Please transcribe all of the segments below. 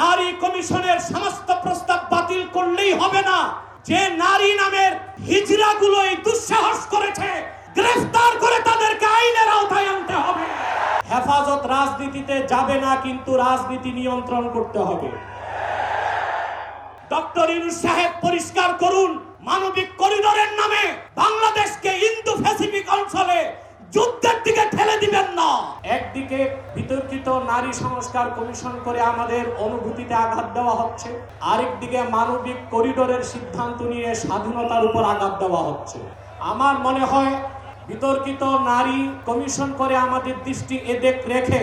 নারী কমিশনের সমস্ত প্রস্তাব বাতিল করলেই হবে না। যে নারী নামের হিজড়াগুলো এই দুঃসাহস করেছে, গ্রেফতার করে তাদেরকে আইনের আওতায় আনতে হবে। হেফাজত রাজনীতিতে যাবে না, কিন্তু রাজনীতি নিয়ন্ত্রণ করতে হবে। ডক্টর ইউনুস সাহেব পরিষ্কার করুন, মানবিক করিডোরের নামে বাংলাদেশকে ইন্দো প্যাসিফিক অঞ্চলে যুদ্ধের দিকে ঠেলে দিবেন না। একদিকে বিতর্কিত নারী সংস্কার কমিশন করে আমাদের অনুভূতিতে আঘাত দেওয়া হচ্ছে, আরেকদিকে মানবিক করিডোরের সিদ্ধান্ত নিয়ে স্বাধীনতার উপর আঘাত দেওয়া হচ্ছে। আমার মনে হয় বিতর্কিত নারী কমিশন করে আমাদের দৃষ্টি এদেক রেখে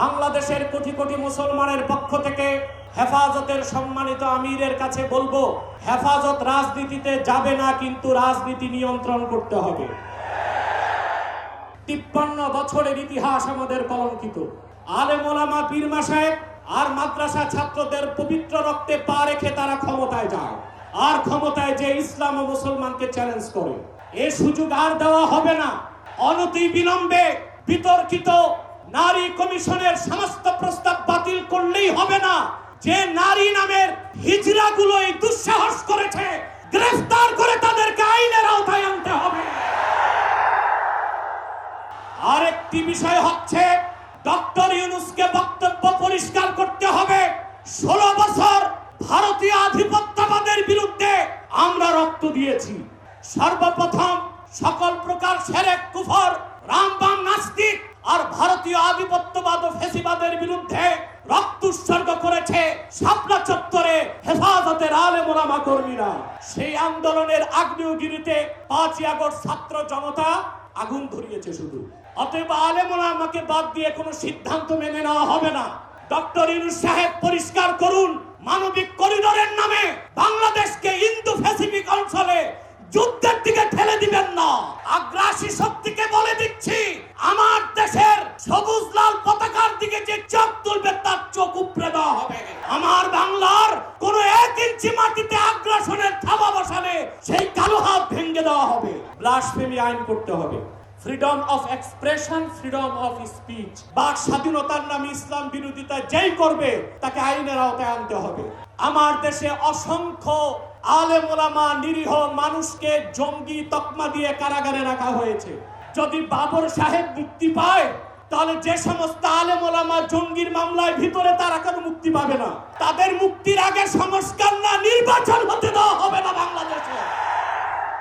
বাংলাদেশের কোটি কোটি মুসলমানের পক্ষ থেকে হেফাজতের সম্মানিত আমিরের কাছে বলব, হেফাজত রাজনীতিতে যাবে না, কিন্তু রাজনীতি নিয়ন্ত্রণ করতে হবে। তিপ্পান্ন বছরের ইতিহাস আমাদের কলঙ্কিত। আলে মোলামা পীর মাসায়েব আর মাদ্রাসা ছাত্রদের পবিত্র রক্তে পা রেখে তারা ক্ষমতায় যায়, আর ক্ষমতায় যে ইসলাম ও মুসলমানকে চ্যালেঞ্জ করে। এ সুযোগ আর দেওয়া হবে না। অনতি বিলম্বে বিতর্কিত নারী কমিশনের সমস্ত প্রস্তাব বাতিল করলেই হবে না। যে নারী নামের হিজড়াগুলো এই দুঃসাহস করেছে, গ্রেফতার করে তাদেরকে আইনের আওতায় আনতে হবে। আরেকটি বিষয় হচ্ছে, ডক্টর ইউনুসকে বক্তব্য পরিষ্কার করতে হবে। ষোলো বছর ভারতীয় আধিপত্যবাদের বিরুদ্ধে আমরা রক্ত দিয়েছি। সর্বপ্রথম সকল প্রকার সেরেক কুফর ভারতীয় আধিপত্যবাদ ও ফেসিবাদের বিরুদ্ধে রক্ত উৎসর্গ করেছে শাপলা চত্বরে হেফাজতের আলে মোলামা কর্মীরা। সেই আন্দোলনের আগ্নেয়গিরিতে পাঁচই আগস্ট ছাত্র জনতা আগুন ধরিয়েছে শুধু। অতএব আলেমরা আমাকে বাদ দিয়ে কোনো সিদ্ধান্ত মেনে নেওয়া হবে না। ডক্টর ইউনুস সাহেব, পরিষ্কার করুন, মানবিক করিডোরের নামে বাংলাদেশকে ইন্দো প্যাসিফিক অঞ্চলে যুদ্ধের দিকে ঠেলে দিবেন না। আগ্রাসী শক্তিকে বলে দিচ্ছি, আমার সবুজ লাল পতাকার দিকে যে চোখ তুলবে, তার চোখ উপড়ে দেওয়া হবে। আমার বাংলার কোন এক ইঞ্চি মাটিতে আগ্রাসনের থাবা বসালে সেই কালো হাত ভেঙে দেওয়া হবে। ব্লাসফেমি আইন করতে হবে। Freedom of expression freedom of speech বাক স্বাধীনতার নামে ইসলাম বিরোধিতা যেই করবে, তাকে আইনের আওতায় আনতে হবে। আমার দেশে অসংখ্য আলেম ওলামা নিরীহ মানুষকে জঙ্গি তকমা দিয়ে কারাগারে রাখা হয়েছে। যদি বাবর সাহেব মুক্তি পায় তাহলে যে সমস্ত আলেম ওলামা জঙ্গির মামলায় ভিতরে তারা কেন মুক্তি পাবে না। তাদের মুক্তির আগে সংস্কার না, নির্বাচন হতে